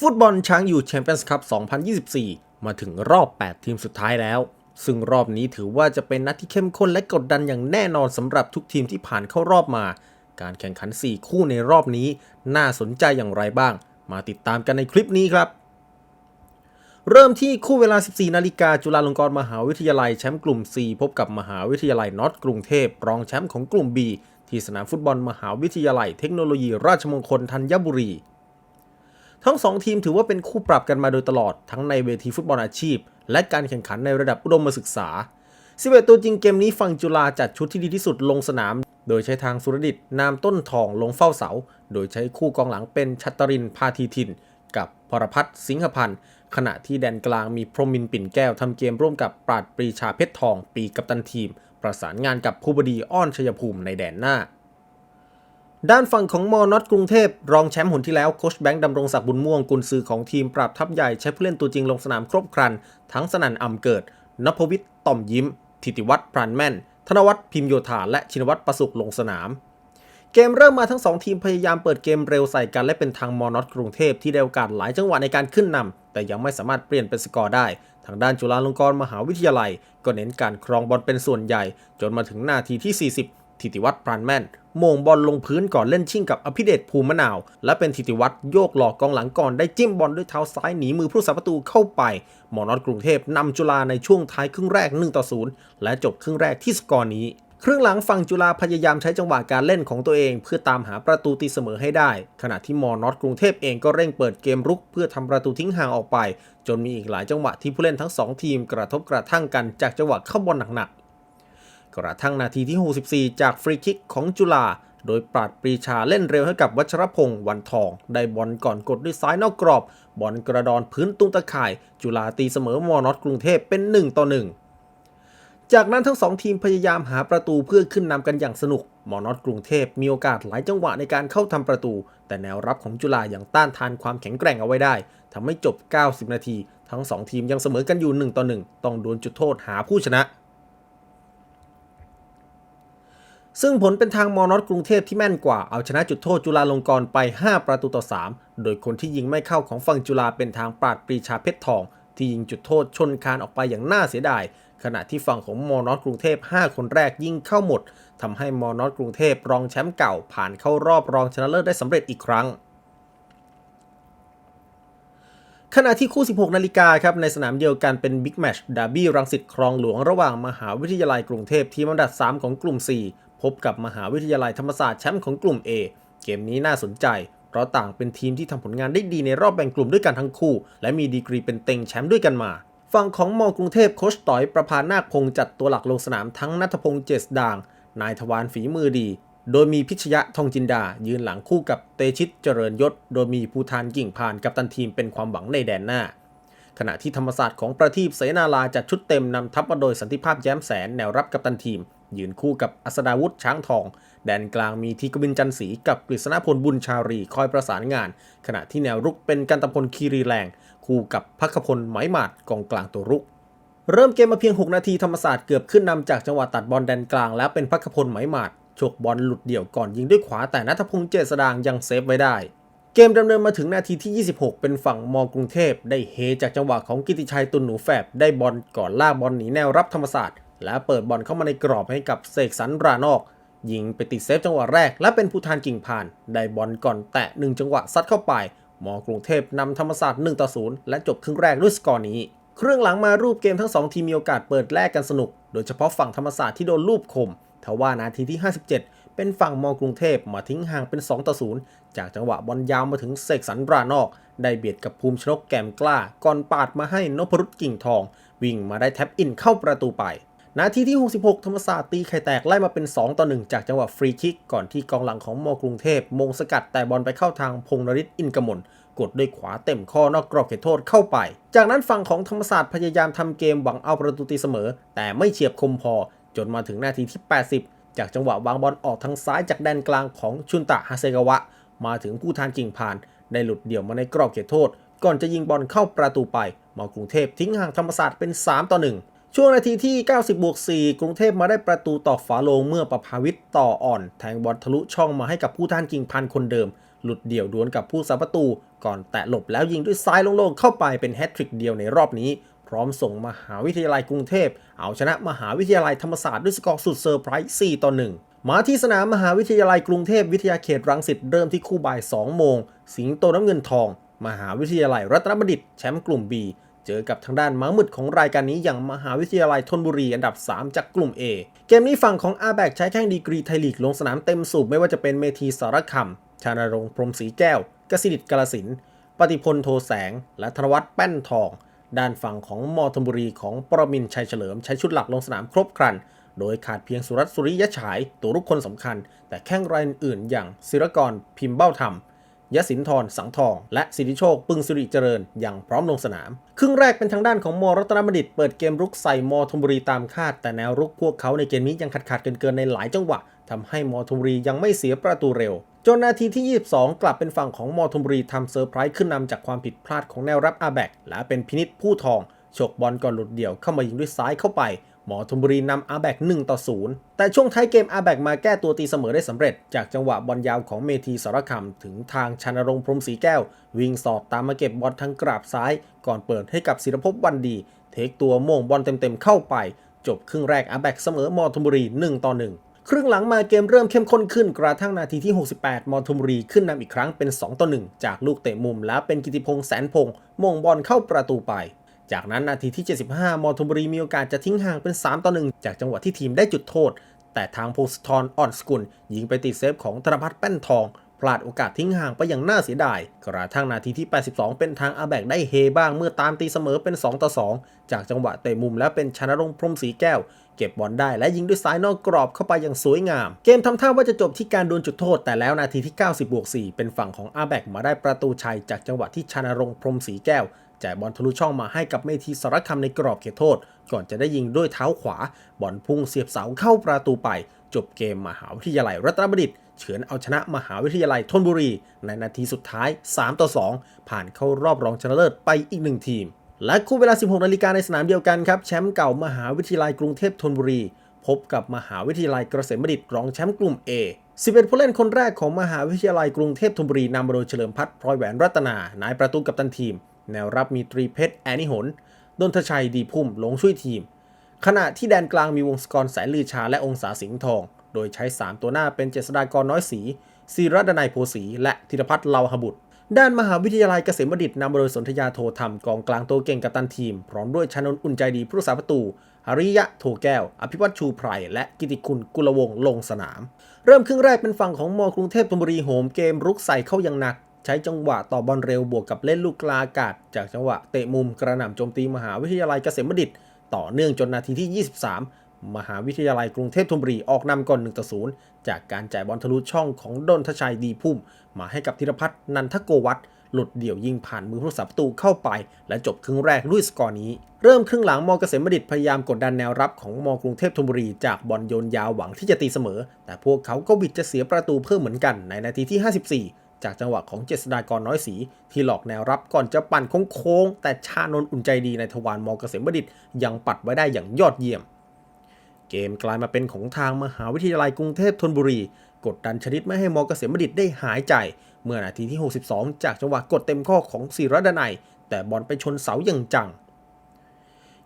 ฟุตบอลช้างอยู่แชมเปี้ยนส์คัพ 2024 มาถึงรอบ 8 ทีมสุดท้ายแล้ว ซึ่งรอบนี้ถือว่าจะเป็นนัดที่เข้มข้นและกดดันอย่างแน่นอนสำหรับทุกทีมที่ผ่านเข้ารอบมา การแข่งขัน 4 คู่ในรอบนี้ น่าสนใจอย่างไรบ้าง มาติดตามกันในคลิปนี้ครับ เริ่มที่คู่เวลา 14 นาฬิกาจุฬาลงกรณ์มหาวิทยาลัยแชมป์กลุ่ม C พบกับมหาวิทยาลัยน็อตกรุงเทพรองแชมป์ของกลุ่ม B ที่สนามฟุตบอลมหาวิทยาลัยเทคโนโลยีราชมงคลธัญบุรี ทั้งสองทีมถือว่าเป็นคู่ปรับกันมาโดยตลอดทั้งในเวทีฟุตบอลอาชีพ และการแข่งขันในระดับอุดมศึกษา 11 ตัวจริงเกมนี้ฝั่งจุฬาจัดชุดที่ดีที่สุดลงสนาม โดยใช้ทางสุรดิตนามต้นทองลงเฝ้าเสา โดยใช้คู่กองหลังเป็นชัตรินพาทีทิน กับพรพัฒน์สิงหพันธ์ขณะที่แดนกลางมีพรมินปิ่นแก้วทำเกมร่วมกับปราดปรีชาเพชรทอง ปีกัปตันทีม ประสานงานกับภูบดีอ้อนชยภูมิในแดนหน้า ด้านฝั่งของมอนอตกรุงเทพ รองแชมป์หนที่แล้วโคชแบงค์ดำรงศักดิ์บุญม่วงกุนซือของทีมปราบทัพใหญ่ใช้ผู้เล่นตัวจริงลงสนามครบครัน ทั้งสนั่นอ่ำเกิดนพวิทย์ต่อมยิ้มทิติวัฒน์พรานแม่น ธนวัฒน์พิมโยธาและชินวัตรประสุขลงสนาม เกมเริ่มมาทั้งสองทีมพยายามเปิดเกมเร็วใส่กันและเป็นทางมอนอตกรุงเทพที่ได้โอกาสหลายจังหวะในการขึ้นนำแต่ยังไม่สามารถเปลี่ยนเป็นสกอร์ได้ ทางด้านจุฬาลงกรณ์มหาวิทยาลัย ก็เน้นการครองบอลเป็นส่วนใหญ่ จนมาถึงนาทีที่ 40 ทิติวัฒน์พรานแม่นโมงบอลลงพื้นก่อนเล่นชิ่งกับอภิเดชภูมิมะนาว และเป็นทิติวัฒน์โยกหลอกกองหลังก่อนได้จิ้มบอลด้วยเท้าซ้ายหนีมือผู้สาประตูเข้าไป หมอนอตกรุงเทพนำจุฬาในช่วงท้ายครึ่งแรก1ต่อ0และจบครึ่งแรกที่สกอร์นี้ครึ่งหลังฝั่งจุฬาพยายามใช้จังหวะการเล่นของตัวเอง เพื่อตามหาประตูตีเสมอให้ได้ ขณะที่มอนอตกรุงเทพเองก็เร่งเปิดเกมรุกเพื่อทำประตูทิ้งห่างออกไป จนมีอีกหลายจังหวะที่ผู้เล่นทั้งสองทีมกระทบกระทั่งกันจากจังหวะเข้าบอลหนักๆ กระทั่งนาทีที่ 64 จากฟรีคิกของจุฬาโดยปราดปรีชาเล่นเร็วให้กับวัชรพงศ์วันทอง ได้บอลก่อนกดด้วยซ้ายนอกกรอบ บอลกระดอนพื้นตุ้งตะข่าย จุฬาตีเสมอมอนอตกรุงเทพเป็น 1 ต่อ 1 จากนั้นทั้งสองทีมพยายามหาประตูเพื่อขึ้นนำกันอย่างสนุก มอนอตกรุงเทพมีโอกาสหลายจังหวะในการเข้าทำประตู แต่แนวรับของจุฬาอยังต้านทานความแข็งแกร่งเอาไว้ได้ทำให้จบ 90 นาที ทั้งสองทีมยังเสมอกันอยู่ 1 ต่อ 1 ต้องดวลจุดโทษหาผู้ชนะ ซึ่งผลเป็นทางมอนอตกรุงเทพที่แม่นกว่าเอาชนะจุดโทษจุฬาลงกรณ์ไป 5 ประตูต่อ 3 โดยคนที่ยิงไม่เข้าของฝั่งจุฬาเป็นทางปราดปรีชาเพชรทอง ที่ยิงจุดโทษชนคานออกไปอย่างน่าเสียดาย ขณะที่ฝั่งของมอนอตกรุงเทพ 5 คนแรกยิงเข้าหมดทำให้มอนอตกรุงเทพรองแชมป์เก่าผ่านเข้ารอบรองชนะเลิศได้สำเร็จอีกครั้งขณะที่คู่ 16 นาฬิกาครับ ในสนามเดียวกันเป็นบิ๊กแมชดาร์บี้รังสิตครองหลวงระหว่างมหาวิทยาลัยกรุงเทพทีมอันดับ 3 ของกลุ่ม 4 พบกับมหาวิทยาลัยธรรมศาสตร์แชมป์ของกลุ่ม A เกมนี้น่าสนใจ เพราะต่างเป็นทีมที่ทำผลงานได้ดีในรอบแบ่งกลุ่มด้วยกันทั้งคู่ และมีดีกรีเป็นเต็งแชมป์ด้วยกันมาฝั่งของมอกรุงเทพโคชต่อยประพานาคพงศ์จัดตัวหลักลงสนามทั้งนัทพงศ์เจษด่าง นายทวารฝีมือดี โดยมีพิชยะทองจินดา ยืนหลังคู่กับเตชิตเจริญยศ โดยมีภูธานกิ่งพานกับตันทีมเป็นความหวังในแดนหน้า ขณะที่ธรรมศาสตร์ของประทีปเสนาลาจัดชุดเต็มนำทัพมาโดยสันติภาพแย้มแสนแนวรับกับตันทีม ยืนคู่กับอัสดาวุฒิช้างทอง แดนกลางมีทีกบินจันศรีกับกฤษณพลบุญชารีคอยประสานงาน ขณะที่แนวรุกเป็นกันตพลคีรีแรง คู่กับพักพลไหมหมาดกองกลางตัวรุกเริ่มเกมมาเพียง 6 นาทีธรรมศาสตร์เกือบขึ้นนำจากจังหวะตัดบอลแดนกลาง แล้วเป็นพักพลไหมหมาดฉกบอลหลุดเดี่ยวก่อนยิงด้วยขวาแต่นัทพงษ์เจษดางยังเซฟไว้ได้ เกมดำเนินมาถึงนาทีที่ 26 เป็นฝั่งมอกรุงเทพ ได้เฮจากจังหวะของกิติชัยตุนหนูแฝบได้บอลก่อนลากบอลหนีแนวรับธรรมศาสตร์ และเปิดบอลเข้ามาในกรอบให้กับเสกสรรรานอกยิงไปติดเซฟจังหวะแรก และเป็นภูธานกิ่งพาน ได้บอลก่อนแตะหนึ่งจังหวะซัดเข้าไป มอกรุงเทพนำธรรมศาสตร์1ต่อ0และจบครึ่งแรกด้วยสกอร์นี้ เครึ่องหลังมารูปเกมทั้งสองทีมมีโอกาสเปิดแลกกันสนุก โดยเฉพาะฝั่งธรรมศาสตร์ที่โดนลูบคมทว่านาทีที่ 57 เป็นฝั่งมอกรุงเทพมาทิ้งห่างเป็น2ต่อ0จากจังหวะบอลยาวมาถึงเสกสรรรานอก ได้เบียดกับภูมิชนกแกมกล้า ก่อนปาดมาให้นพรุษกิ่งทอง วิ่งมาได้แท็บอินเข้าประตูไป นาทีที่ 66 ธรรมศาสตร์ตีไข่แตกไล่มาเป็น 2 ต่อ 1 จากจังหวะฟรีคิก ก่อนที่กองหลังของมอกรุงเทพ มงสกัดแต่บอลไปเข้าทางพงนริศอินกมลกดด้วยขวาเต็มข้อนอกกรอบเขตโทษเข้าไป จากนั้นฝั่งของธรรมศาสตร์พยายามทำเกมหวังเอาประตูตีเสมอ แต่ไม่เฉียบคมพอ จนมาถึงนาทีที่ 80 จากจังหวะวางบอลออกทางซ้ายจากแดนกลางของชุนตะฮาเซกาวะ มาถึงผู้ทานกิ่งพานได้หลุดเดี่ยวมาในกรอบเขตโทษ ก่อนจะยิงบอลเข้าประตูไปมอกรุงเทพทิ้งห่างธรรมศาสตร์เป็น 3 ต่อ 1 ช่วงนาทีที่ 90บวก4กรุงเทพมาได้ประตูต่อฝาโลงเมื่อประภาวิทย์ต่ออ่อน แทงบอลทะลุช่องมาให้กับผู้ท่านกิ่งพันคนเดิม หลุดเดี่ยวดวลกับผู้สาประตู ก่อนแตะหลบแล้วยิงด้วยซ้ายโล่งๆเข้าไปเป็นแฮตทริกเดียวในรอบนี้ พร้อมส่งมหาวิทยาลัยกรุงเทพ เอาชนะมหาวิทยาลัยธรรมศาสตร์ด้วยสกอร์สุดเซอร์ไพรส์4ต่อ1มาที่สนามมหาวิทยาลัยกรุงเทพวิทยาเขตรังสิตเริ่มที่คู่บ่าย 2 โมง สิงโตน้ำเงินทอง มหาวิทยาลัยรัตนบัณฑิตแชมป์กลุ่ม B เจอกับทางด้านม้ามืดของรายการนี้อย่างมหาวิทยาลัยธนบุรีอันดับ 3 จากกลุ่ม A เกมนี้ฝั่งของอาแบกใช้แข้งดีกรีไทยลีกลงสนามเต็มสูบไม่ว่าจะเป็นเมธีสารคำชานรงค์พรมศรีแก้ว กสิดิตกาลสิน ปฏิพลโทแสง และธนวัฒน์แป้นทอง ด้านฝั่งของมอธนบุรีของปรมินชัยเฉลิมใช้ชุดหลักลงสนามครบครันโดยขาดเพียงสุรัตสุริยะฉายตัวรุกคนสำคัญ แต่แข้งรายอื่นอย่างศิรกรพิมพ์เบ้าธรรม ยศินทรสังทอง และสิริโชค ปึงสิริเจริญ อย่างพร้อมลงสนาม ครึ่งแรกเป็นทางด้านของมอรัตนบัณฑิต เปิดเกมรุกใส่มอธนบุรีตามคาด แต่แนวรุกพวกเขาในเกมนี้ยังขาดขาดเกินๆในหลายจังหวะทำให้มอธนบุรียังไม่เสียประตูเร็ว จนนาทีที่ 22 กลับเป็นฝั่งของมอธนบุรีทำเซอร์ไพรส์ขึ้นนำจากความผิดพลาดของแนวรับอาแบกและเป็นพินิษผู้ทองฉกบอลก่อนหลุดเดี่ยวเข้ามายิงด้วยซ้ายเข้าไป หมอธนบุรีนำอาแบก1ต่อ 0 แต่ช่วงท้ายเกมอาแบกมาแก้ตัวตีเสมอได้สำเร็จ จากจังหวะบอลยาวของเมธีสารคำถึงทางชนรงพรมศรีแก้ว วิ่งสอดตามมาเก็บบอลทางกราบซ้าย ก่อนเปิดให้กับศิรภพวันดี เทคตัวโม่งบอลเต็มๆเข้าไป จบครึ่งแรกอาแบกเสมอมอธนบุรี1ต่อ1ครึ่งหลังมาเกมเริ่มเข้มข้นขึ้นกระทั่งนาทีที่ 68 มอธนบุรีขึ้นนำอีกครั้งเป็น 2 ต่อ 1 จากลูกเตะมุมแล้วเป็นกิติพงษ์แสนพงษ์โม่งบอลเข้าประตูไป จากนั้นนาทีที่ 75 มอธนบุรีมีโอกาสจะทิ้งห่างเป็น 3 ต่อ 1 จากจังหวะที่ทีมได้จุดโทษ แต่ทางโพงศธรอ่อนสกุล ยิงไปติดเซฟของธนพัฒน์แป้นทอง พลาดโอกาสทิ้งห่างไปอย่างน่าเสียดาย กระทั่งนาทีที่ 82 เป็นทางอาแบกได้เฮบ้างเมื่อตามตีเสมอเป็น 2 ต่อ 2 จากจังหวะเตะมุมแล้วเป็นชนรงพรมศรีแก้ว เก็บบอลได้และยิงด้วยซ้ายนอกกรอบเข้าไปอย่างสวยงาม เกมทำท่าว่าจะจบที่การดวลจุดโทษ แต่แล้วนาทีที่ 90บวก4เป็นฝั่งของอาแบกมาได้ประตูชัยจากจังหวะที่ชนรงพรมศรีแก้ว จ่ายบอลทะลุช่องมาให้กับเมธีสารคำในกรอบเขตโทษ ก่อนจะได้ยิงด้วยเท้าขวา บอลพุ่งเสียบเสาเข้าประตูไป จบเกมมหาวิทยาลัยรัตนบัณฑิตเฉือนเอาชนะมหาวิทยาลัยธนบุรี ในนาทีสุดท้าย 3 ต่อ 2 ผ่านเข้ารอบรองชนะเลิศไปอีกหนึ่งทีม และคู่เวลา 16 นาฬิกาในสนามเดียวกันครับ แชมป์เก่ามหาวิทยาลัยกรุงเทพธนบุรี พบกับมหาวิทยาลัยเกษมบัณฑิตรองแชมป์กลุ่ม A 11 ผู้เล่นคนแรกของมหาวิทยาลัยกรุงเทพธนบุรีนำโดยเฉลิมพัฒน์พลอยแหวนรัตนา นายประตูกัปตันทีม แนวรับมีตรีเพชรแอนิหนดนทชัยดีพุ่มลงช่วยทีม ขณะที่แดนกลางมีวงศกรแสนลือชาและองศาสิงห์ทอง โดยใช้ 3 ตัวหน้าเป็นเจษฎากรน้อยศรีศิรดนัยโพสีและธิรพัฒน์เลาหบุตร ด้านมหาวิทยาลัยเกษมบัณฑิตนำโดยสนธยาโทธรรมกองกลางตัวเก่งกัปตันทีม พร้อมด้วยชานน์อุ่นใจดีผู้รักษาประตูหริยะโทแก้ว อภิวัตชูไพรและกิติคุณกุลวงลงสนาม เริ่มครึ่งแรกเป็นฝั่งของมกรุงเทพธนบุรีโหมเกมรุกใส่เข้าอย่างหนัก ใช้จังหวะต่อบอลเร็วบวกกับเล่นลูกกลาอากาศ จากจังหวะเตะมุมกระหน่ำโจมตีมหาวิทยาลัยเกษมบัณฑิต ต่อเนื่องจนนาทีที่ 23 มหาวิทยาลัยกรุงเทพธนบุรีออกนำก่อน1ต่อ0จากการจ่ายบอลทะลุช่องของดนทชัยดีพุ่ม มาให้กับธีรพัฒน์นันทโกวัฒน์หลุดเดี่ยวยิงผ่านมือผู้รักษาประตูเข้าไป และจบครึ่งแรกด้วยสกอร์นี้ เริ่มครึ่งหลังมอเกษมบัณฑิตพยายามกดดันแนวรับของมอกรุงเทพธนบุรีจากบอลโยนยาวหวังที่จะตีเสมอ แต่พวกเขาก็บิดจะเสียประตูเพิ่มเหมือนกันในนาทีที่ 54 จากจังหวะของเจษฎากรน้อยสี ที่หลอกแนวรับก่อนจะปั่นโค้งๆแต่ชานนอุ่นใจดีในทวารมเกษมบัณฑิตยังปัดไว้ได้อย่างยอดเยี่ยม เกมกลายมาเป็นของทางมหาวิทยาลัยกรุงเทพธนบุรี กดดันชนิดไม่ให้มเกษมบัณฑิตได้หายใจ เมื่อนาทีที่ 62 จากจังหวะกดเต็มข้อของศิรดนัยแต่บอลไปชนเสาอย่างจัง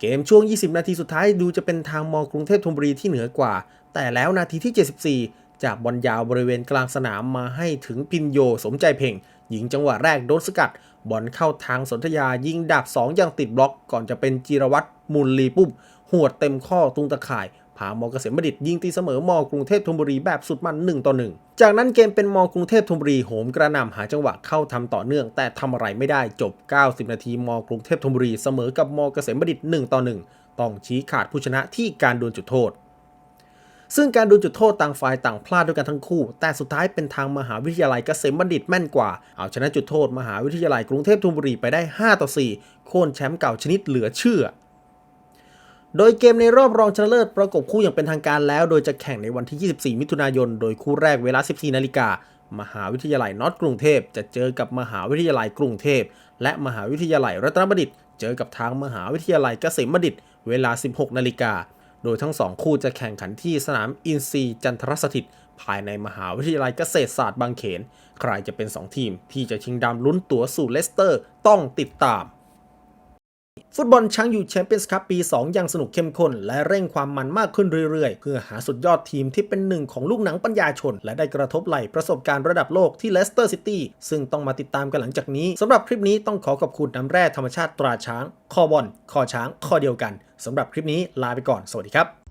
เกมช่วง 20 นาทีสุดท้ายดูจะเป็นทางมอกรุงเทพธนบุรีที่เหนือกว่า แต่แล้วนาทีที่ 74 จากบอลยาวบริเวณกลางสนามมาให้ถึงพินโยสมใจเพ่งยิงจังหวะแรกโดนสกัด บอลเข้าทางสนธยายิงดาบ2อย่างติดบล็อก ก่อนจะเป็นจิรวัตรมูลลีปุ้มหวดเต็มข้อตุงตะข่ายพามอเกษมบัณฑิตยิงตีเสมอมอกรุงเทพธนบุรีแบบสุดมัน1ต่อ1จากนั้นเกมเป็นมอกรุงเทพธนบุรีโหมกระหน่ำหาจังหวะเข้าทำต่อเนื่อง แต่ทำอะไรไม่ได้จบ 90 นาทีมอกรุงเทพธนบุรีเสมอกับมอเกษมบัณฑิต1ต่อ1ต้องชี้ขาดผู้ชนะที่การดวลจุดโทษ ซึ่งการดูจุดโทษต่างฝ่ายต่างพลาดด้วยกันทั้งคู่ แต่สุดท้ายเป็นทางมหาวิทยาลัยเกษมบัณฑิตแม่นกว่า เอาชนะจุดโทษมหาวิทยาลัยกรุงเทพธนบุรีไปได้ 5 ต่อ 4 โค่นแชมป์เก่าชนิดเหลือเชื่อ โดยเกมในรอบรองชนะเลิศประกบคู่อย่างเป็นทางการแล้ว โดยจะแข่งในวันที่ 24 มิถุนายน โดยคู่แรกเวลา 14 นาฬิกามหาวิทยาลัยน็อตกรุงเทพจะเจอกับมหาวิทยาลัยกรุงเทพ และมหาวิทยาลัยรัตนบัณฑิต เจอกับทางมหาวิทยาลัยเกษมบัณฑิต เวลา 16 นาฬิกา โดยทั้งสองคู่จะแข่งขันที่สนามอินซีจันทรสถิต ภายในมหาวิทยาลัยเกษตรศาสตร์บางเขน ใครจะเป็น 2 ทีมที่จะชิงดำลุ้นตั๋วสู่เลสเตอร์ต้องติดตาม ฟุตบอลช้างอยู่แชมเปี้ยนส์คัพปี 2 ยังสนุกเข้มข้น และเร่งความมันมากขึ้นเรื่อยๆ เพื่อหาสุดยอดทีมที่เป็นหนึ่งของลูกหนังปัญญาชน และได้กระทบไหลประสบการณ์ระดับโลกที่เลสเตอร์ซิตี้ซึ่งต้องมาติดตามกันหลังจากนี้สำหรับคลิปนี้ต้องขอขอบคุณน้ำแร่ธรรมชาติตราช้าง คอบอลคอช้าง คอเดียวกันสำหรับคลิปนี้ลาไปก่อนสวัสดีครับ